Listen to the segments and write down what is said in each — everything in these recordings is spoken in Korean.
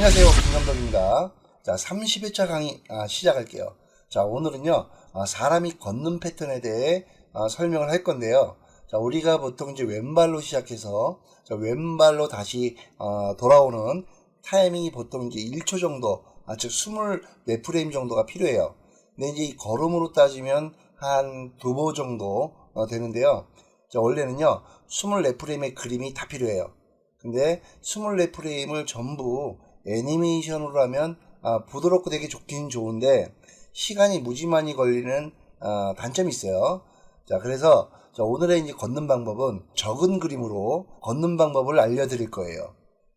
안녕하세요. 김감독입니다. 자, 30회차 강의 아, 시작할게요. 자, 오늘은요, 아, 사람이 걷는 패턴에 대해 아, 설명을 할 건데요. 자, 우리가 보통 이제 왼발로 시작해서 자, 왼발로 다시 어, 돌아오는 타이밍이 보통 이제 1초 정도, 아, 즉 24프레임 정도가 필요해요. 근데 이제 이 걸음으로 따지면 한 두 보 정도 어, 되는데요. 자, 원래는요, 24프레임의 그림이 다 필요해요. 근데 24프레임을 전부 애니메이션으로 하면 아, 부드럽고 되게 좋긴 좋은데 시간이 무지 많이 걸리는 아, 단점이 있어요. 자, 그래서 자, 오늘의 이제 걷는 방법은 적은 그림으로 걷는 방법을 알려드릴 거예요.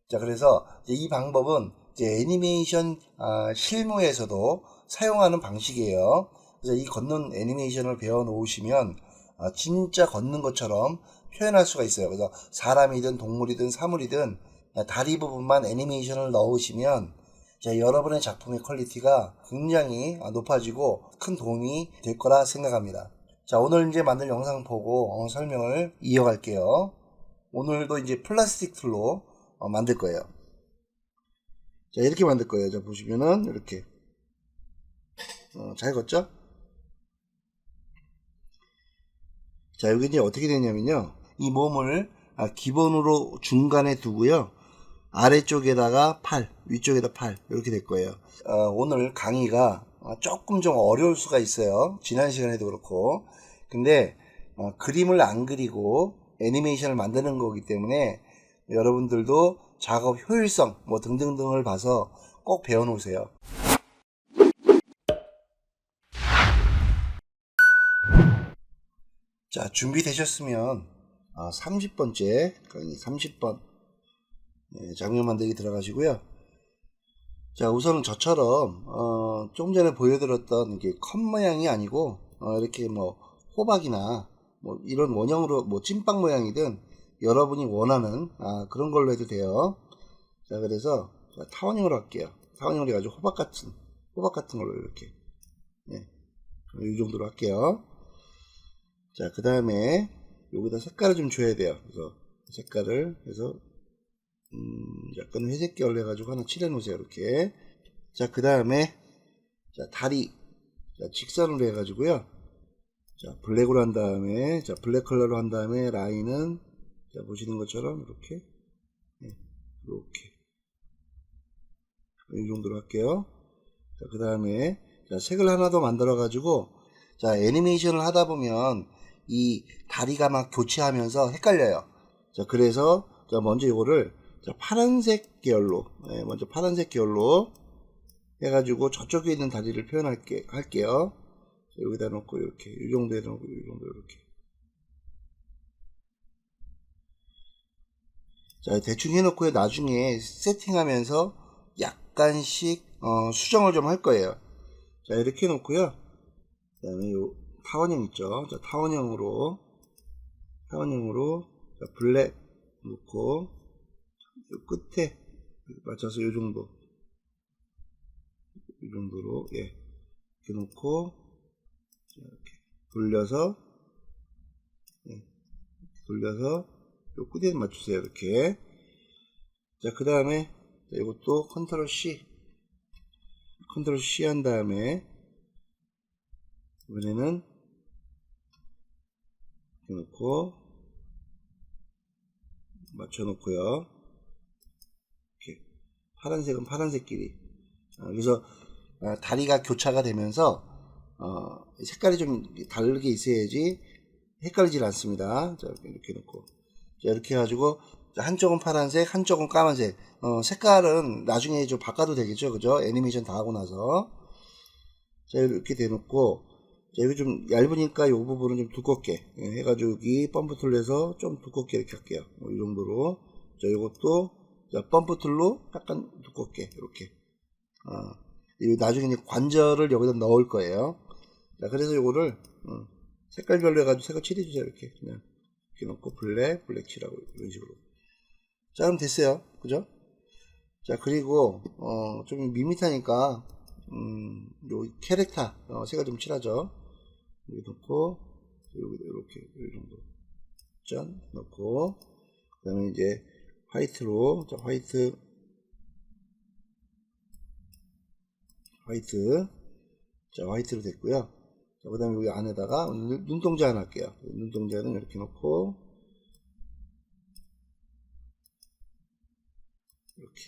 자, 그래서 이 방법은 이제 애니메이션 아, 실무에서도 사용하는 방식이에요. 그래서 이 걷는 애니메이션을 배워 놓으시면 아, 진짜 걷는 것처럼 표현할 수가 있어요. 그래서 사람이든 동물이든 사물이든 다리 부분만 애니메이션을 넣으시면 자, 여러분의 작품의 퀄리티가 굉장히 높아지고 큰 도움이 될 거라 생각합니다. 자, 오늘 이제 만들 영상 보고 어, 설명을 이어갈게요. 오늘도 이제 플라스틱 툴로 어, 만들 거예요. 자, 이렇게 만들 거예요. 자, 보시면은 이렇게 어, 잘 걷죠? 자, 여기 이제 어떻게 되냐면요. 이 몸을 아, 기본으로 중간에 두고요. 아래쪽에다가 팔, 위쪽에다 팔 이렇게 될 거예요. 어, 오늘 강의가 어, 조금 좀 어려울 수가 있어요. 지난 시간에도 그렇고. 근데 어, 그림을 안 그리고 애니메이션을 만드는 거기 때문에 여러분들도 작업 효율성 뭐 등등등을 봐서 꼭 배워 놓으세요. 자, 준비되셨으면 아, 30번째 강의 30번 네, 장면 만들기 들어가시고요. 자, 우선은 저처럼 어, 좀 전에 보여드렸던 이게 컵 모양이 아니고 어, 이렇게 뭐 호박이나 뭐 이런 원형으로 뭐 찐빵 모양이든 여러분이 원하는 아, 그런 걸로 해도 돼요. 자, 그래서 자, 타원형으로 할게요. 타원형으로 해가지고 호박 같은 호박 같은 걸로 이렇게 네, 이 정도로 할게요. 자, 그 다음에 여기다 색깔을 좀 줘야 돼요. 그래서 색깔을 해서 음, 약간 회색 계열 해가지고 하나 칠해 놓으세요. 이렇게. 자, 그 다음에 자 다리 자, 직선으로 해가지고요. 자, 블랙으로 한 다음에 자 블랙 컬러로 한 다음에 라인은 자 보시는 것처럼 이렇게 네, 이렇게 이 정도로 할게요. 자, 그 다음에 자 색을 하나 더 만들어 가지고 자 애니메이션을 하다 보면 이 다리가 막 교체하면서 헷갈려요. 자, 그래서 자, 먼저 이거를 자, 파란색 계열로, 네, 먼저 파란색 계열로 해가지고 저쪽에 있는 다리를 표현할게, 할게요. 자, 여기다 놓고 이렇게, 이 정도에 놓고, 이 정도 이렇게. 자, 대충 해놓고 나중에 세팅하면서 약간씩, 어, 수정을 좀 할 거예요. 자, 이렇게 해놓고요. 그 다음에 요, 타원형 있죠. 자, 타원형으로, 타원형으로, 자, 블랙 놓고, 요 끝에 맞춰서 요 정도. 이 정도로, 예. 이렇게 놓고, 자, 이렇게 돌려서, 예. 돌려서, 요 끝에 맞추세요. 이렇게. 자, 그 다음에, 이것도 컨트롤 C. 컨트롤 C 한 다음에, 이번에는 이렇게 놓고 맞춰 놓고요 이렇게 파란색은 파란색끼리. 아, 그래서 아, 다리가 교차가 되면서 어, 색깔이 좀 다르게 있어야지 헷갈리질 않습니다. 자, 이렇게 놓고. 자, 이렇게 해가지고 한쪽은 파란색 한쪽은 까만색. 어, 색깔은 나중에 좀 바꿔도 되겠죠? 그죠? 애니메이션 다 하고 나서. 자 이렇게 대놓고. 자, 여기 좀 얇으니까 이 부분은 좀 두껍게 예, 해가지고 여기 펌프 툴로 해서 좀 두껍게 이렇게 할게요. 뭐 이 정도로. 자 이것도 자, 펌프 툴로 약간 두껍게 이렇게. 어, 이 나중에 관절을 여기다 넣을 거예요. 자 그래서 이거를 어, 색깔별로 해가지고 색을 칠해주세요 이렇게. 그냥 이렇게 놓고 블랙 블랙 칠하고 이런 식으로. 자 그럼 됐어요. 그죠? 자 그리고 어, 좀 밋밋하니까 음, 요 캐릭터 어, 색을 좀 칠하죠. 여기 놓고 여기 이렇게 이 정도. 짠 넣고. 그 다음에 이제 화이트로 자 화이트 화이트. 자, 화이트로 됐고요. 자, 그 다음에 여기 안에다가 눈- 눈동자 하나 할게요. 눈동자는 이렇게 놓고, 이렇게.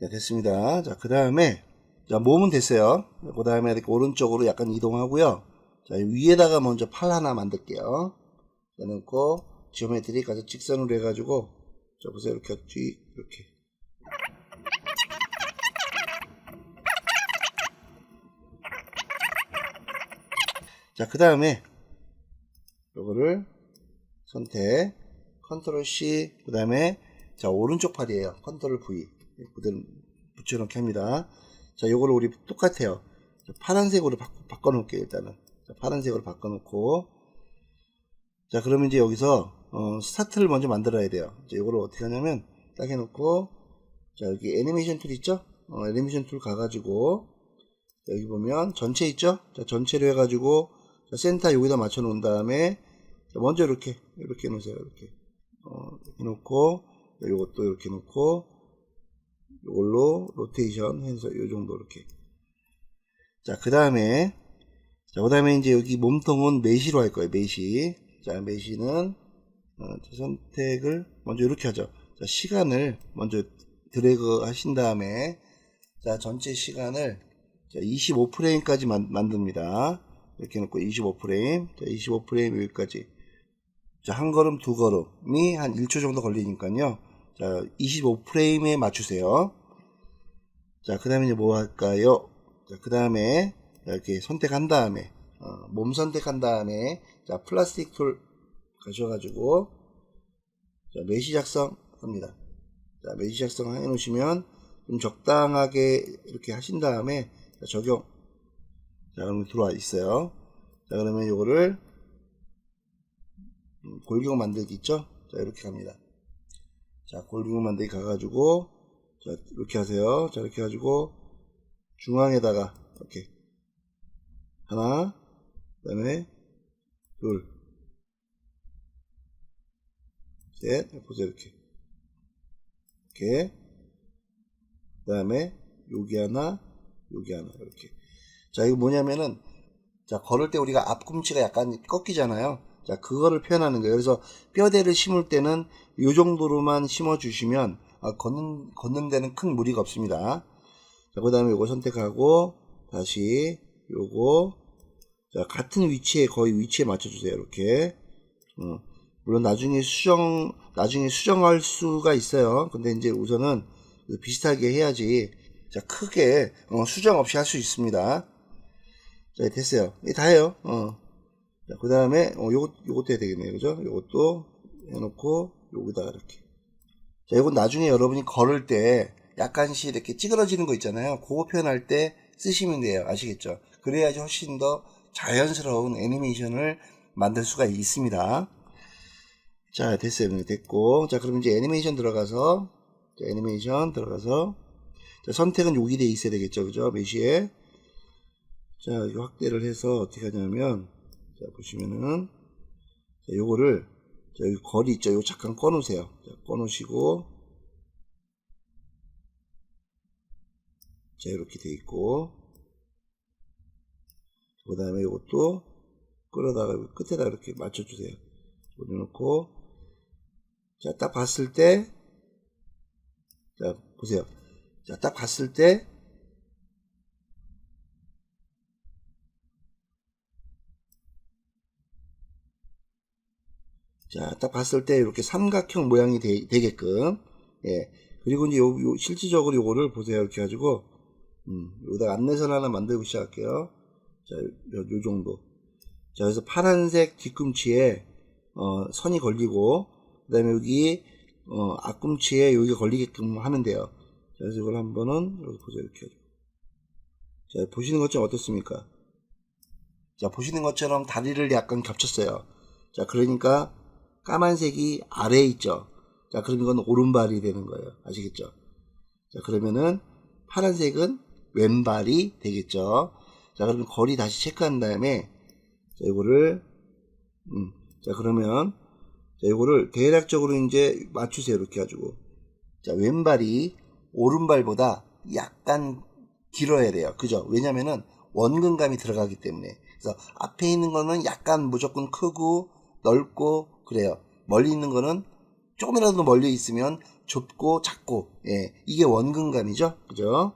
네, 됐습니다. 자, 그 다음에, 자, 몸은 됐어요. 그 다음에 이렇게 오른쪽으로 약간 이동하고요. 자, 위에다가 먼저 팔 하나 만들게요. 자, 넣고, 지오메트리 가서 직선으로 해가지고, 자, 보세요. 이렇게, 뒤, 이렇게. 자, 그 다음에, 요거를 선택, 컨트롤 C, 그 다음에, 자, 오른쪽 팔이에요. 컨트롤 V. 그대로 붙여넣기 합니다. 자, 요거를 우리 똑같아요. 자, 파란색으로 바꿔, 놓을게요 일단은. 자, 파란색으로 바꿔놓고. 자, 그러면 이제 여기서, 어, 스타트를 먼저 만들어야 돼요. 자, 요거를 어떻게 하냐면, 딱 해놓고, 자, 여기 애니메이션 툴 있죠? 어, 애니메이션 툴 가가지고, 자, 여기 보면 전체 있죠? 자, 전체로 해가지고, 자, 센터 여기다 맞춰 놓은 다음에, 자, 먼저 이렇게, 이렇게 놓으세요. 이렇게. 어, 이렇게 놓고, 자, 요것도 이렇게 놓고, 요걸로 로테이션 해서 요 정도 이렇게. 자, 그 다음에, 자, 그 다음에 이제 여기 몸통은 메시로 할 거예요. 메시. 자, 메시는, 선택을 먼저 이렇게 하죠. 자, 시간을 먼저 드래그 하신 다음에, 자, 전체 시간을, 자, 25프레임까지 만, 만듭니다. 이렇게 놓고 25프레임. 자, 25프레임 여기까지. 자, 한 걸음, 두 걸음이 한 1초 정도 걸리니까요. 자, 25프레임에 맞추세요. 자, 그 다음에 뭐 할까요? 자, 그 다음에 이렇게 선택한 다음에, 어, 몸 선택한 다음에, 자, 플라스틱 툴 가셔가지고, 자, 메시 작성 합니다. 자, 메시 작성 해 놓으시면, 좀 적당하게 이렇게 하신 다음에, 자, 적용. 자, 그러면 들어와 있어요. 자, 그러면 요거를, 음, 골경 만들기 있죠? 자, 이렇게 갑니다. 자, 골뱅이 만들기 가가지고, 자, 이렇게 하세요. 자, 이렇게 해가지고, 중앙에다가, 이렇게. 하나, 그 다음에, 둘, 셋, 보세요, 이렇게. 이렇게. 그 다음에, 여기 하나, 여기 하나, 이렇게. 자, 이거 뭐냐면은, 자, 걸을 때 우리가 앞꿈치가 약간 꺾이잖아요. 자, 그거를 표현하는 거예요. 그래서 뼈대를 심을 때는 이 정도로만 심어 주시면 아, 걷는 걷는 데는 큰 무리가 없습니다. 자, 그 다음에 요거 선택하고 다시 요거 자, 같은 위치에 거의 위치에 맞춰 주세요. 이렇게. 어, 물론 나중에 수정 나중에 수정할 수가 있어요. 근데 이제 우선은 비슷하게 해야지 자, 크게 어, 수정 없이 할 수 있습니다. 자, 됐어요. 이게 다예요. 어. 자, 그 다음에, 어, 요것, 요것도 해야 되겠네요. 그죠? 요것도 해놓고, 여기다가 이렇게. 자, 이건 나중에 여러분이 걸을 때 약간씩 이렇게 찌그러지는 거 있잖아요. 그거 표현할 때 쓰시면 돼요. 아시겠죠? 그래야지 훨씬 더 자연스러운 애니메이션을 만들 수가 있습니다. 자, 됐어요. 됐고. 자, 그럼 이제 애니메이션 들어가서, 자, 애니메이션 들어가서, 자, 선택은 여기 돼 있어야 되겠죠. 그죠? 메시에. 자, 이 확대를 해서 어떻게 하냐면, 자, 보시면은, 자, 요거를, 자, 여기 거리 있죠? 요거 잠깐 꺼놓으세요. 자, 꺼놓으시고, 자, 이렇게 돼 있고, 그 다음에 요것도 끌어다가 끝에다 이렇게 맞춰주세요. 올려놓고, 자, 딱 봤을 때, 자, 보세요. 자, 딱 봤을 때, 자, 딱 봤을 때 이렇게 삼각형 모양이 되, 게끔 예. 그리고 이제 요, 요 실질적으로 요거를 보세요. 이렇게 가지고, 음, 여기다가 안내선 하나 만들고 시작할게요. 자, 요, 요 정도. 자, 그래서 파란색 뒤꿈치에, 어, 선이 걸리고, 그 다음에 여기, 어, 앞꿈치에 여기 걸리게끔. 자, 그래서 이걸 한 번은, 여기 보세요. 이렇게. 자, 보시는 것처럼 어떻습니까? 자, 보시는 것처럼 다리를 약간 겹쳤어요. 자, 그러니까 까만색이 아래에 있죠. 자, 그럼 이건 오른발이 되는 거예요. 아시겠죠? 자, 그러면은 파란색은 왼발이 되겠죠. 자, 그러면 거리 다시 체크한 다음에 자, 이거를 음, 자, 그러면 자, 이거를 대략적으로 이제 맞추세요. 이렇게 가지고. 자, 왼발이 오른발보다 약간 길어야 돼요. 그죠? 왜냐면은 원근감이 들어가기 때문에. 그래서 앞에 있는 거는 약간 무조건 크고 넓고 그래요. 멀리 있는 거는 조금이라도 멀리 있으면 좁고 작고 예 이게 원근감이죠. 그죠?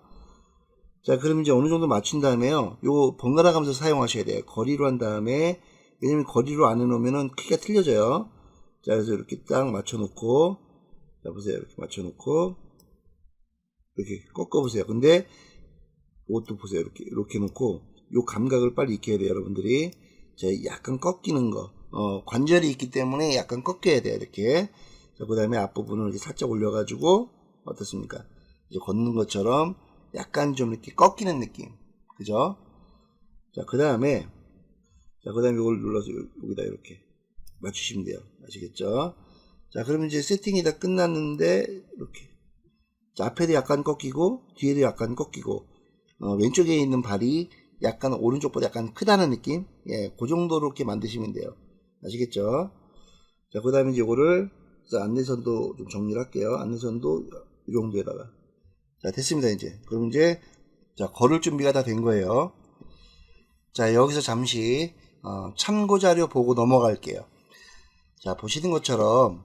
자 그럼 이제 어느 정도 맞춘 다음에요. 요 번갈아 가면서 사용하셔야 돼요. 거리로 한 다음에 왜냐면 거리로 안 해놓으면은 크기가 틀려져요. 자 그래서 이렇게 딱 맞춰놓고 자 보세요 이렇게 맞춰놓고 이렇게 꺾어보세요. 근데 이것도 보세요. 이렇게 이렇게 놓고 요 감각을 빨리 익혀야 돼요, 여러분들이. 자, 약간 꺾이는 거. 어, 관절이 있기 때문에 약간 꺾여야 돼요, 이렇게. 자, 그 다음에 앞부분을 이렇게 살짝 올려가지고, 어떻습니까? 이제 걷는 것처럼 약간 좀 이렇게 꺾이는 느낌. 그죠? 자, 그 다음에, 자, 그 다음에 이걸 눌러서 여기다 이렇게 맞추시면 돼요. 아시겠죠? 자, 그러면 이제 세팅이 다 끝났는데, 이렇게. 자, 앞에도 약간 꺾이고, 뒤에도 약간 꺾이고, 어, 왼쪽에 있는 발이 약간 오른쪽보다 약간 크다는 느낌? 예, 그 정도로 이렇게 만드시면 돼요. 아시겠죠? 자, 그 다음에 이거를, 자, 안내선도 좀 정리를 할게요. 안내선도 이 정도에다가. 자, 됐습니다, 이제. 그럼 이제, 자, 걸을 준비가 다 된 거예요. 자, 여기서 잠시, 어, 참고 자료 보고 넘어갈게요. 자, 보시는 것처럼,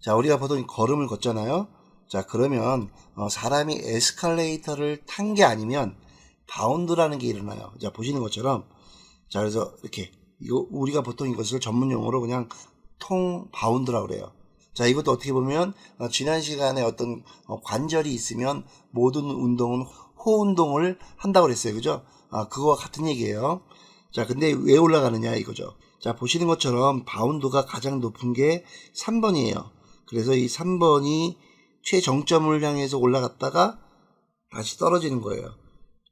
자, 우리가 보통 걸음을 걷잖아요. 자, 그러면, 어, 사람이 에스컬레이터를 탄 게 아니면, 바운드라는 게 일어나요. 자, 보시는 것처럼. 자, 그래서 이렇게, 이거, 우리가 보통 이것을 전문 용어로 그냥 통 바운드라고 그래요. 자, 이것도 어떻게 보면, 어, 지난 시간에 어떤 어, 관절이 있으면 모든 운동은 호 운동을 한다고 그랬어요. 그죠? 아, 그거와 같은 얘기예요. 자, 근데 왜 올라가느냐 이거죠. 자, 보시는 것처럼 바운드가 가장 높은 게 3번이에요. 그래서 이 3번이 최정점을 향해서 올라갔다가 다시 떨어지는 거예요.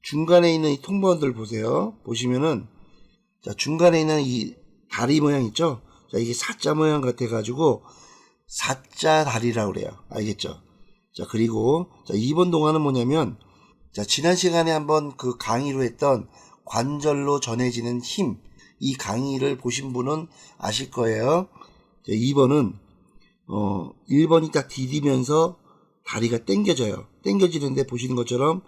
중간에 있는 이 통번들 보세요. 보시면은 자 중간에 있는 이 다리 모양 있죠? 자 이게 사자 모양 같아 가지고 사자 다리라고 그래요. 알겠죠? 자 그리고 자 2번 동화는 뭐냐면 자 지난 시간에 한번 그 강의로 했던 관절로 전해지는 힘 이 강의를 보신 분은 아실 거예요. 자 2번은 어 1번이 딱 디디면서 다리가 당겨져요. 당겨지는데 보시는 것처럼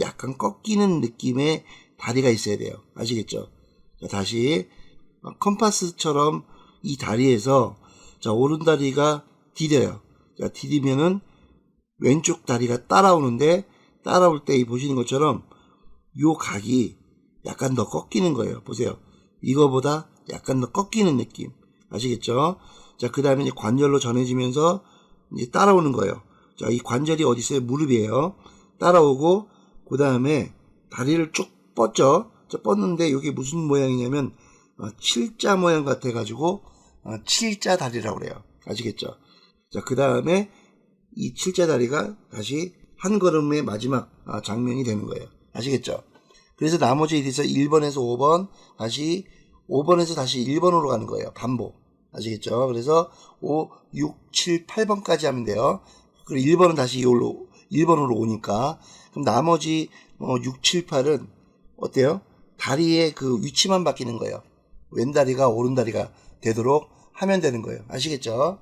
약간 꺾이는 느낌의 다리가 있어야 돼요. 아시겠죠? 자, 다시 컴파스처럼 이 다리에서 자, 오른 다리가 디뎌요. 자, 디디면은 왼쪽 다리가 따라오는데 따라올 때이 보시는 것처럼 요 각이 약간 더 꺾이는 거예요. 보세요. 이거보다 약간 더 꺾이는 느낌. 아시겠죠? 자, 그 다음에 이제 관절로 전해지면서 이제 따라오는 거예요. 자, 이 관절이 어디 있어요? 무릎이에요. 따라오고, 그 다음에 다리를 쭉 뻗죠? 자, 뻗는데 이게 무슨 모양이냐면, 어, 칠자 모양 같아가지고, 어, 칠자 다리라고 그래요. 아시겠죠? 자, 그 다음에 이 칠자 다리가 다시 한 걸음의 마지막 아, 장면이 되는 거예요. 아시겠죠? 그래서 나머지 이래서 1번에서 5번, 다시 5번에서 다시 1번으로 가는 거예요. 반복. 아시겠죠? 그래서 5, 6, 7, 8번까지 하면 돼요. 그리고 1번은 다시 이걸로 1번으로 오니까 그럼 나머지 어, 6, 7, 8은 어때요? 다리의 그 위치만 바뀌는 거예요. 왼 다리가 오른 다리가 되도록 하면 되는 거예요. 아시겠죠?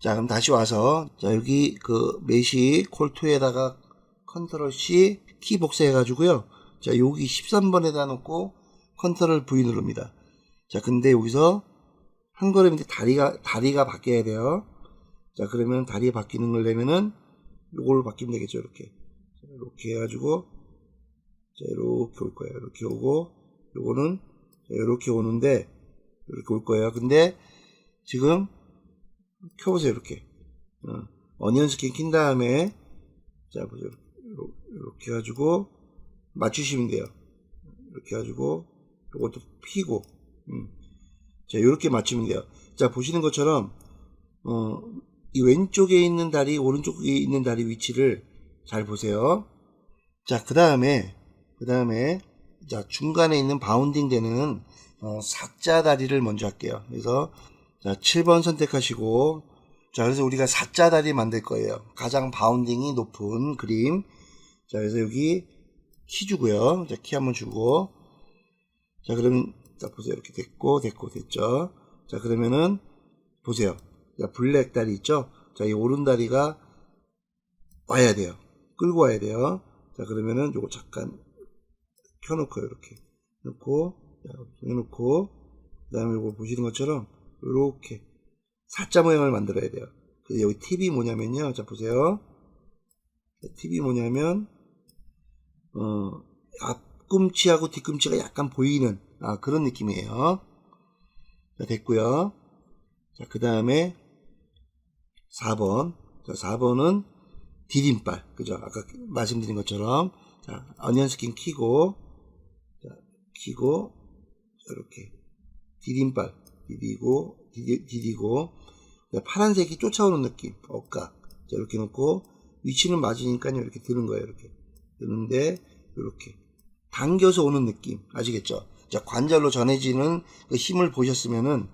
자, 그럼 다시 와서 자, 여기 그 메시 콜2에다가 컨트롤 C 키 복사해 가지고요. 자, 여기 13번에다 놓고 컨트롤 V 누릅니다. 자, 근데 여기서 한 걸음인데 다리가 다리가 바뀌어야 돼요. 자, 그러면 다리 바뀌는 걸 내면은 요걸 바뀌면 되겠죠, 이렇게. 자, 이렇게 해가지고, 자, 이렇게 올 거예요. 이렇게 오고, 요거는, 자, 이렇게 오는데, 이렇게 올 거예요. 근데, 지금, 켜보세요, 이렇게. 어, 어니언 스킨 킨 다음에, 자, 보세요. 이렇게 해가지고, 맞추시면 돼요. 이렇게 해가지고, 요것도 피고, 음. 자, 이렇게 맞추면 돼요. 자, 보시는 것처럼, 어, 이 왼쪽에 있는 다리, 오른쪽에 있는 다리 위치를 잘 보세요. 자, 그 다음에, 그 다음에, 자, 중간에 있는 바운딩 되는, 어, 사자 다리를 먼저 할게요. 그래서, 자, 7번 선택하시고, 자, 그래서 우리가 사자 다리 만들 거예요. 가장 바운딩이 높은 그림. 자, 그래서 여기 키 주고요. 자, 키 한번 주고, 자, 그러면, 자, 보세요. 이렇게 됐고, 됐고, 됐죠. 자, 그러면은, 보세요. 자, 블랙 다리 있죠? 자, 이 오른 다리가 와야 돼요. 끌고 와야 돼요. 자, 그러면은 요거 잠깐 켜놓고요, 이렇게. 놓고, 자, 해놓고, 그 다음에 요거 보시는 것처럼, 요렇게, 사자 모양을 만들어야 돼요. 그래서 여기 팁이 뭐냐면요. 자, 보세요. 팁이 뭐냐면, 어, 앞꿈치하고 뒤꿈치가 약간 보이는, 아, 그런 느낌이에요. 자, 됐고요 자, 그 다음에 4번. 자, 4번은 디딤발. 그죠? 아까 말씀드린 것처럼. 자, 어니언 스킨 키고, 자, 키고, 이렇게. 디딤발. 디디고, 디디, 디디고. 자, 파란색이 쫓아오는 느낌. 억각. 자, 이렇게 놓고, 위치는 맞으니까요. 이렇게 드는 거예요. 이렇게. 드는데, 이렇게. 당겨서 오는 느낌. 아시겠죠? 자, 관절로 전해지는 그 힘을 보셨으면은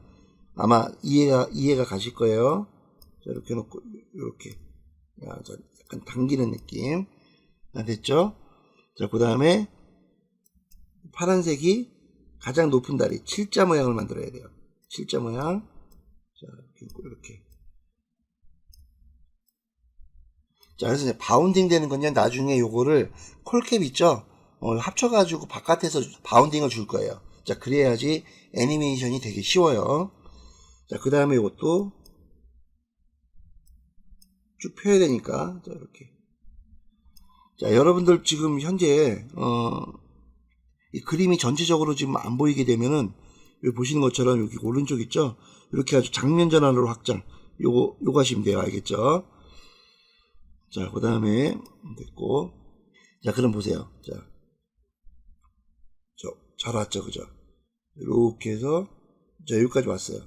아마 이해가, 이해가 가실 거예요. 자, 이렇게 놓고, 이렇게. 야, 저 약간 당기는 느낌. 자, 됐죠? 자, 그 다음에 파란색이 가장 높은 다리, 칠자 모양을 만들어야 돼요. 칠자 모양. 자, 이렇게. 놓고 이렇게. 자, 그래서 이제 바운딩 되는 건요, 나중에 요거를 콜캡 있죠? 어, 합쳐가지고 바깥에서 바운딩을 줄 거예요. 자, 그래야지 애니메이션이 되게 쉬워요. 자, 그 다음에 이것도 쭉 펴야 되니까, 자, 이렇게. 자, 여러분들 지금 현재, 어, 이 그림이 전체적으로 지금 안 보이게 되면은, 여기 보시는 것처럼 여기 오른쪽 있죠? 이렇게 아주 장면 전환으로 확장. 요거, 요거 하시면 돼요. 알겠죠? 자, 그 다음에, 됐고. 자, 그럼 보세요. 자, 저, 잘 왔죠, 그죠? 이렇게 해서, 자, 여기까지 왔어요.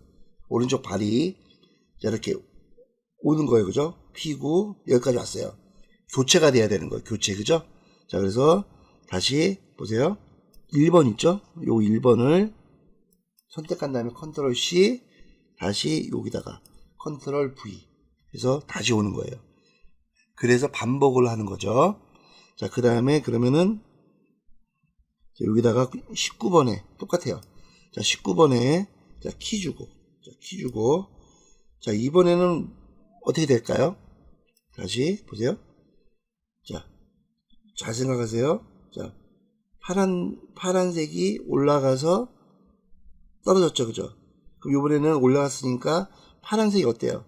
오른쪽 발이, 자, 이렇게 오는 거예요, 그죠? 피고, 여기까지 왔어요. 교체가 돼야 되는 거예요, 교체, 그죠? 자, 그래서, 다시, 보세요. 1번 있죠? 요 1번을 선택한 다음에 컨트롤 C, 다시 여기다가 컨트롤 V. 해서 다시 오는 거예요. 그래서 반복을 하는 거죠. 자, 그 다음에 그러면은 자, 여기다가 19번에 똑같아요. 자, 19번에 자, 키 주고 자, 키 주고 자, 이번에는 어떻게 될까요? 다시 보세요. 자, 잘 생각하세요. 자, 파란 파란색이 올라가서 떨어졌죠, 그죠? 그럼 이번에는 올라갔으니까 파란색이 어때요?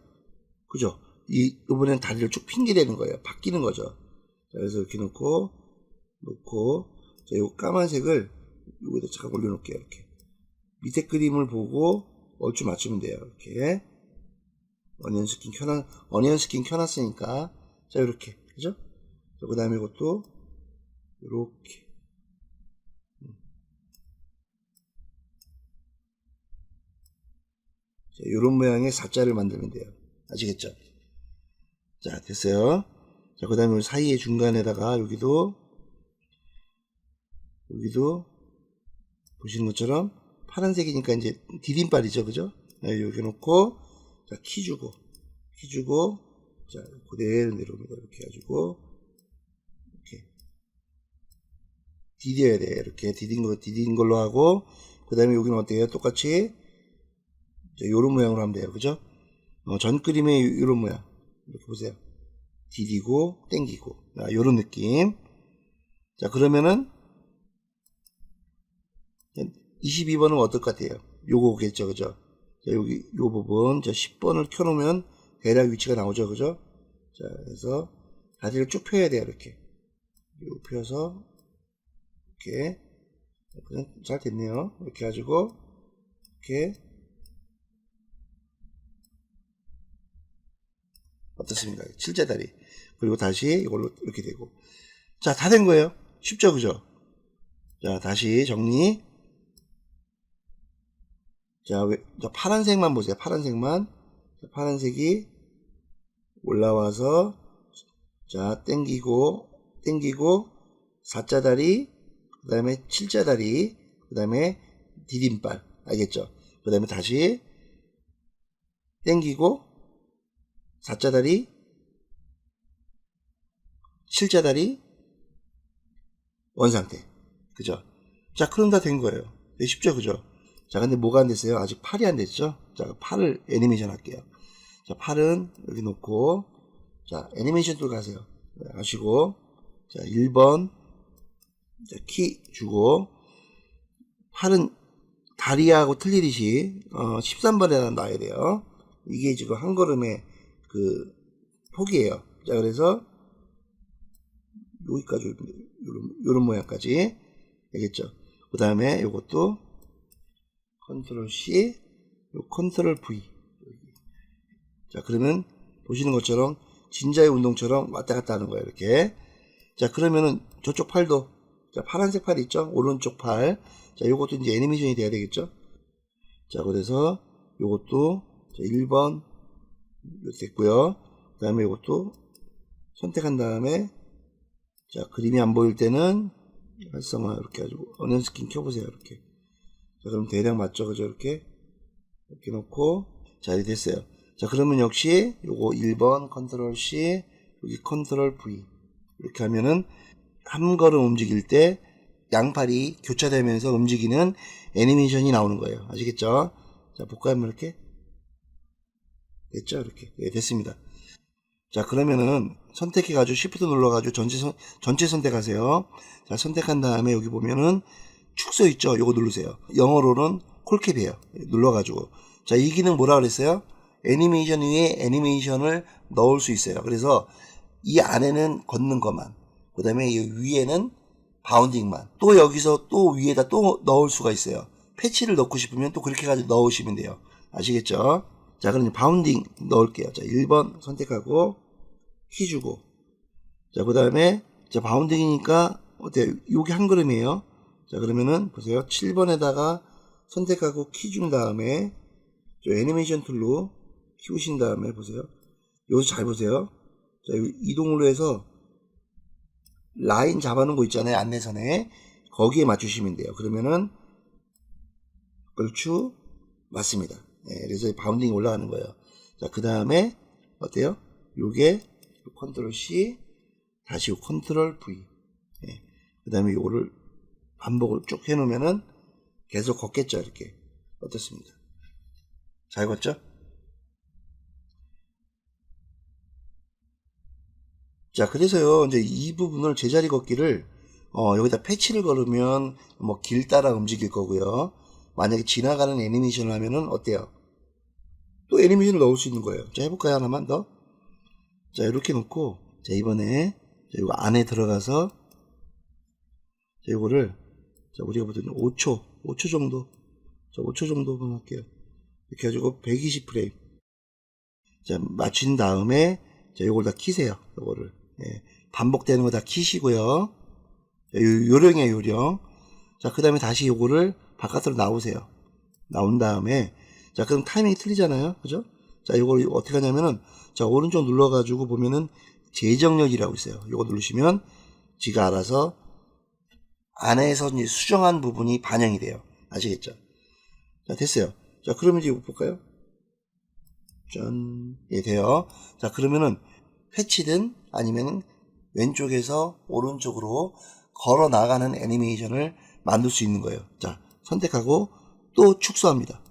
그죠? 이 이번에는 다리를 쭉 핑게 되는 거예요. 바뀌는 거죠. 자, 그래서 이렇게 놓고 놓고 자, 요 까만색을 여기다 잠깐 올려놓을게요. 이렇게 밑에 그림을 보고 얼추 맞추면 돼요. 이렇게 어니언 스킨 켜놨 어니언 스킨 켜놨으니까 자 이렇게 그죠? 그 다음에 이것도 이렇게 자, 이런 모양의 사자를 만들면 돼요. 아시겠죠? 자, 됐어요. 자, 그 다음에 사이에 중간에다가 여기도, 여기도, 보시는 것처럼 파란색이니까 이제 디딤발이죠. 그죠? 네, 여기 놓고, 자, 키 주고, 키 주고, 자, 그대로 내려옵니다. 이렇게 해가지고, 이렇게. 디뎌야 돼. 이렇게 디딘 거, 디딘 걸로 하고, 그 다음에 여기는 어때요? 똑같이, 자, 요런 모양으로 하면 돼요. 그죠? 어, 전 그림의 요런 모양. 이렇게 보세요. 디디고, 땡기고. 아, 요런 느낌. 자, 그러면은, 22번은 어떨 것 같아요? 요거겠죠, 그죠? 자, 여기, 요 부분, 자, 10번을 켜놓으면 대략 위치가 나오죠, 그죠? 자, 그래서 다리를 쭉 펴야 돼요, 이렇게. 요 펴서, 이렇게. 그냥 잘 됐네요. 이렇게 해가지고, 이렇게. 어떻습니까? 칠자다리. 그리고 다시 이걸로 이렇게 되고. 자, 다 된 거예요. 쉽죠, 그죠? 자, 다시 정리. 자, 왜, 자 파란색만 보세요. 파란색만. 자, 파란색이 올라와서, 자, 땡기고, 땡기고, 사자다리, 그 다음에 칠자다리, 그 다음에 디딤발. 알겠죠? 그 다음에 다시 땡기고, 사자다리, 칠자다리, 원상태. 그죠? 자, 그럼 다 된 거예요. 네, 쉽죠? 그죠? 자, 근데 뭐가 안 됐어요? 아직 팔이 안 됐죠? 자, 팔을 애니메이션 할게요. 자, 팔은 여기 놓고, 자, 애니메이션 또 가세요. 네, 하시고, 자, 1번. 자, 키 주고, 팔은 다리하고 틀리듯이, 어, 13번에 놔야 돼요. 이게 지금 한 걸음의 그 폭이에요. 자, 그래서, 여기까지, 요런, 모양까지. 알겠죠? 그 다음에 요것도, 컨트롤 C, 요 컨트롤 V. 자, 그러면 보시는 것처럼 진자의 운동처럼 왔다 갔다 하는 거예요. 이렇게. 자, 그러면은 저쪽 팔도 자, 파란색 팔 있죠? 오른쪽 팔. 자, 요것도 이제 애니메이션이 돼야 되겠죠? 자, 그래서 요것도 자, 1번 이렇게 됐고요. 그 다음에 요것도 선택한 다음에 자, 그림이 안 보일 때는 활성화 이렇게 가지고 언연 스킨 켜보세요. 이렇게. 자, 그럼 대략 맞죠? 그죠? 이렇게. 이렇게 놓고 자, 이렇게 됐어요. 자, 그러면 역시 요거 1번 컨트롤 C, 여기 컨트롤 V. 이렇게 하면은 한 걸음 움직일 때 양팔이 교차되면서 움직이는 애니메이션이 나오는 거예요. 아시겠죠? 자, 볼까요? 한번 이렇게. 됐죠? 이렇게. 예, 됐습니다. 자, 그러면은 선택해가지고 Shift 눌러가지고 전체 선, 전체 선택하세요. 자, 선택한 다음에 여기 보면은 축소 있죠? 요거 누르세요. 영어로는 콜캡이에요. 눌러가지고. 자, 이 기능 뭐라 그랬어요? 애니메이션 위에 애니메이션을 넣을 수 있어요. 그래서 이 안에는 걷는 것만. 그 다음에 이 위에는 바운딩만. 또 여기서 또 위에다 또 넣을 수가 있어요. 패치를 넣고 싶으면 또 그렇게 가지고 넣으시면 돼요. 아시겠죠? 자, 그럼 이제 바운딩 넣을게요. 자, 1번 선택하고 키 주고. 자, 그 다음에 자, 바운딩이니까 어때요? 요게 한 걸음이에요. 자, 그러면은 보세요. 7번에다가 선택하고 키 준 다음에 저 애니메이션 툴로 키우신 다음에 보세요. 여기서 잘 보세요. 자, 이동으로 해서 라인 잡아놓은 거 있잖아요. 안내선에. 거기에 맞추시면 돼요. 그러면은 얼추 맞습니다. 네, 그래서 바운딩이 올라가는 거예요. 자, 그 다음에 어때요? 요게 컨트롤 C 다시 컨트롤 V 네, 그 다음에 요거를 반복을 쭉 해놓으면은 계속 걷겠죠. 이렇게 어떻습니까? 잘 걷죠? 자, 그래서요, 이제 이 부분을 제자리 걷기를, 어, 여기다 패치를 걸으면, 뭐, 길 따라 움직일 거고요. 만약에 지나가는 애니메이션을 하면은, 어때요? 또 애니메이션을 넣을 수 있는 거예요. 자, 해볼까요? 하나만 더. 자, 이렇게 놓고, 자, 이번에, 자, 이거 안에 들어가서, 자, 이거를, 자, 우리가 보더니 5초, 5초 정도, 자, 5초 정도만 할게요. 이렇게 해가지고 120프레임. 자, 맞춘 다음에, 자, 요걸 다 키세요. 요거를. 예, 반복되는 거 다 키시고요. 요, 요령이에요, 요령. 자, 그 다음에 다시 요거를 바깥으로 나오세요. 나온 다음에, 자, 그럼 타이밍이 틀리잖아요. 그죠? 자, 요걸 어떻게 하냐면은, 자, 오른쪽 눌러가지고 보면은, 재정렬이라고 있어요. 요거 누르시면, 지가 알아서, 안에서 이제 수정한 부분이 반영이 돼요. 아시겠죠? 자, 됐어요. 자, 그러면 이제 이거 볼까요? 짠. 예, 돼요. 자, 그러면은, 패치든 아니면 왼쪽에서 오른쪽으로 걸어 나가는 애니메이션을 만들 수 있는 거예요. 자, 선택하고 또 축소합니다.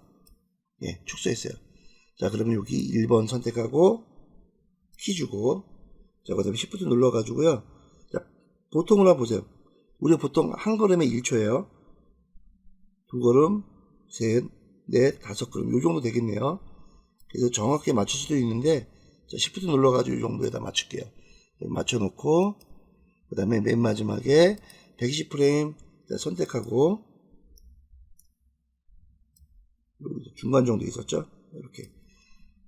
예, 축소했어요. 자, 그러면 여기 1번 선택하고 키 주고 자, 그 다음에 Shift 눌러 가지고요. 자, 보통으로 보세요. 우리가 보통 한 걸음에 1초예요. 두 걸음, 셋, 넷, 다섯 걸음. 요 정도 되겠네요. 그래서 정확하게 맞출 수도 있는데 자, Shift 눌러 가지고 이 정도에다 맞출게요. 맞춰 놓고 그 다음에 맨 마지막에 120프레임 선택하고 중간 정도 있었죠? 이렇게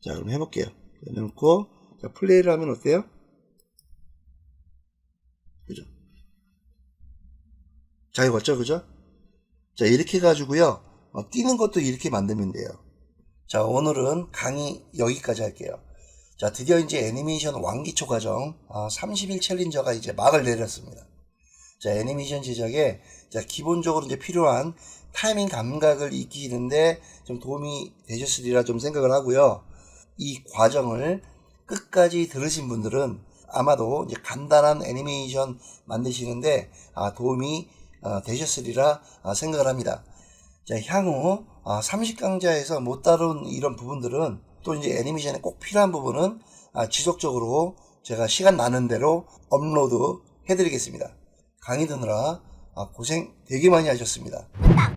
자 그럼 해볼게요. 해놓고 자, 플레이를 하면 어때요? 그죠? 잘 봤죠? 그죠? 자 이렇게 해가지고요 어, 뛰는 것도 이렇게 만들면 돼요. 자 오늘은 강의 여기까지 할게요. 자, 드디어 이제 애니메이션 왕기초 과정 아, 30일 챌린저가 이제 막을 내렸습니다. 자, 애니메이션 제작에 자, 기본적으로 이제 필요한 타이밍 감각을 익히는데 좀 도움이 되셨으리라 좀 생각을 하고요. 이 과정을 끝까지 들으신 분들은 아마도 이제 간단한 애니메이션 만드시는데 아, 도움이 어, 되셨으리라 아, 생각을 합니다. 자, 향후 아, 30강좌에서 못 다룬 이런 부분들은 또 이제 애니메이션에 꼭 필요한 부분은 아, 지속적으로 제가 시간 나는 대로 업로드 해드리겠습니다. 강의 듣느라 아, 고생 되게 많이 하셨습니다. 딱